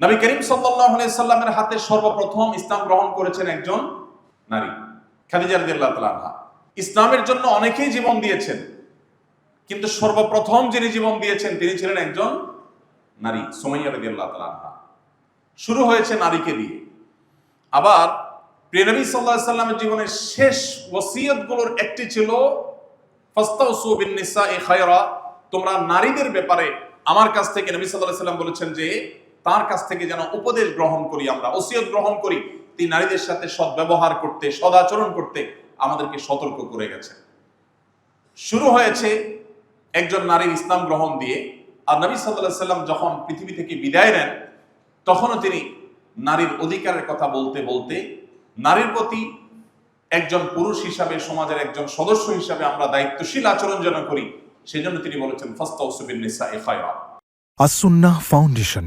নবী করিম আলাইহি সাল্লামের হাতে সর্বপ্রথম ইসলাম গ্রহণ করেছেন একজন নারী, খাদিজা রাদিয়াল্লাহু তাআলা। ইসলামের জন্য অনেকেই জীবন দিয়েছেন, কিন্তু সর্বপ্রথম যিনি জীবন দিয়েছেন তিনি ছিলেন একজন নারী, সুমাইয়া রাদিয়াল্লাহু তাআলা। শুরু হয়েছে নারীকে দিয়ে আবার প্রিয়নবী আলাইহি সাল্লামের জীবনের শেষ ওসিয়তগুলোর একটি ছিল, ফাস্তাউসু বিন নিসাই খায়রা, তোমরা নারীদের ব্যাপারে আমার কাছ থেকে নবী আলাইহি সাল্লাম বলেছেন যে তার কাছ থেকে যেন উপদেশ গ্রহণ করি আমরা, ওসিয়ত গ্রহণ করি, তিনি নারীদের সাথে সদ্ব্যবহার করতে, সদাচরণ করতে আমাদেরকে সতর্ক করে গেছেন। শুরু হয়েছে একজন নারীর ইসলাম গ্রহণ দিয়ে, আর নবী সাল্লাল্লাহু সাল্লাম যখন পৃথিবী থেকে বিদায় নেন, তখনও তিনি নারীর অধিকারের কথা বলতে বলতে, নারীর প্রতি একজন পুরুষ হিসাবে, সমাজের একজন সদস্য হিসাবে আমরা দায়িত্বশীল আচরণ যেন করি, সেজন্য তিনি বলেছেন ফাস্তাউসুবিন নিসা এ খায়রা আসুন্নাহ ফাউন্ডেশন।